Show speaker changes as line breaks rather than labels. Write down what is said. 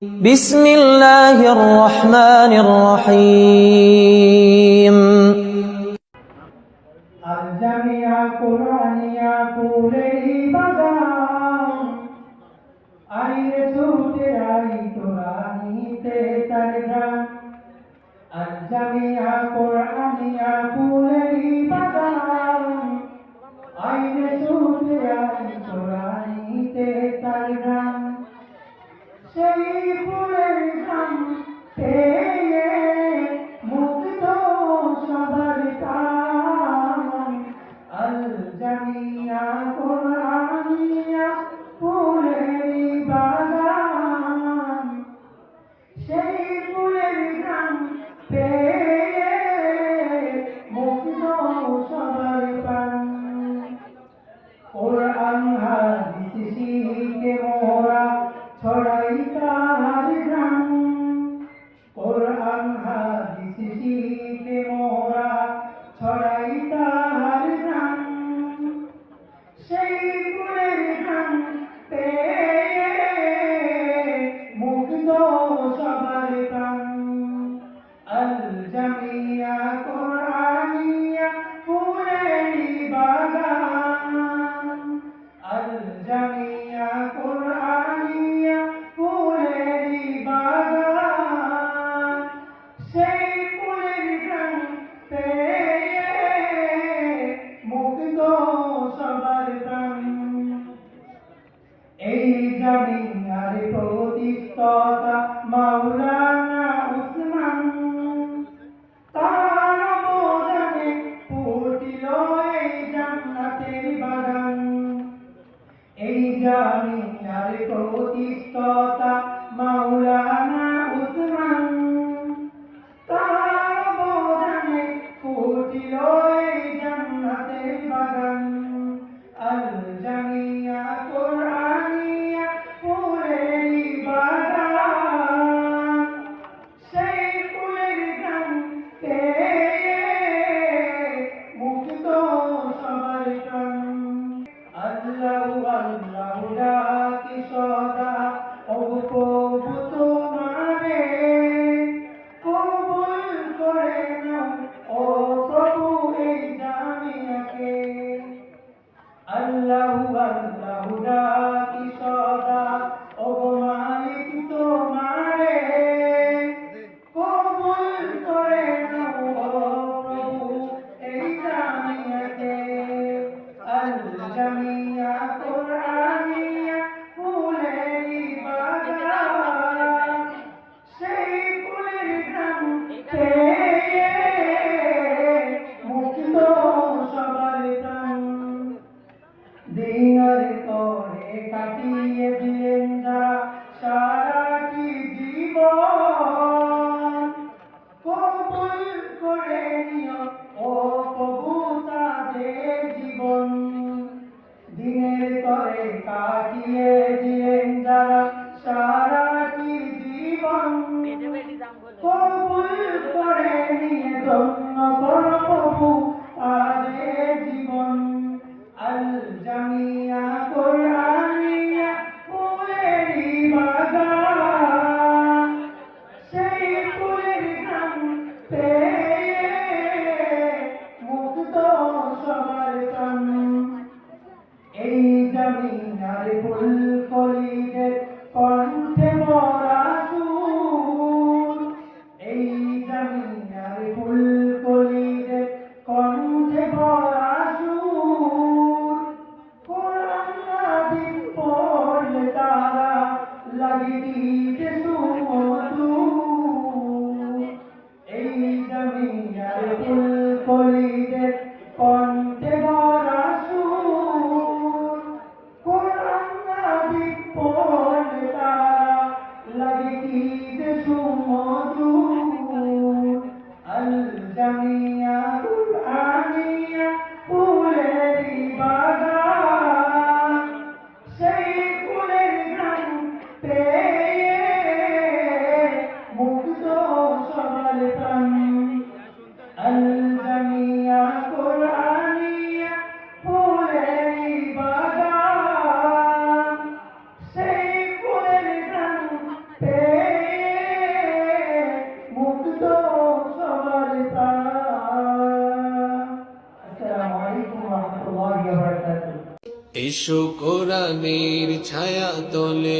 بسم الله الرحمن الرحيم.
أرجم يا قرآن يا قولي بدا. أين تهدراني تراني تترجا أرجم يا قرآن يا قولي بدا. أين تهدراني সেই ফুলের দাম পেয়ে মুক্ত সবার Germany. করে কাটিয়ে দিলেন যারা সারা কি জীবন করে নিয়ে ধন্য এই জমিনার ফুল কলিদের কণ্ঠে মরা caminhar.
এসো কোরআনের ছায়া তলে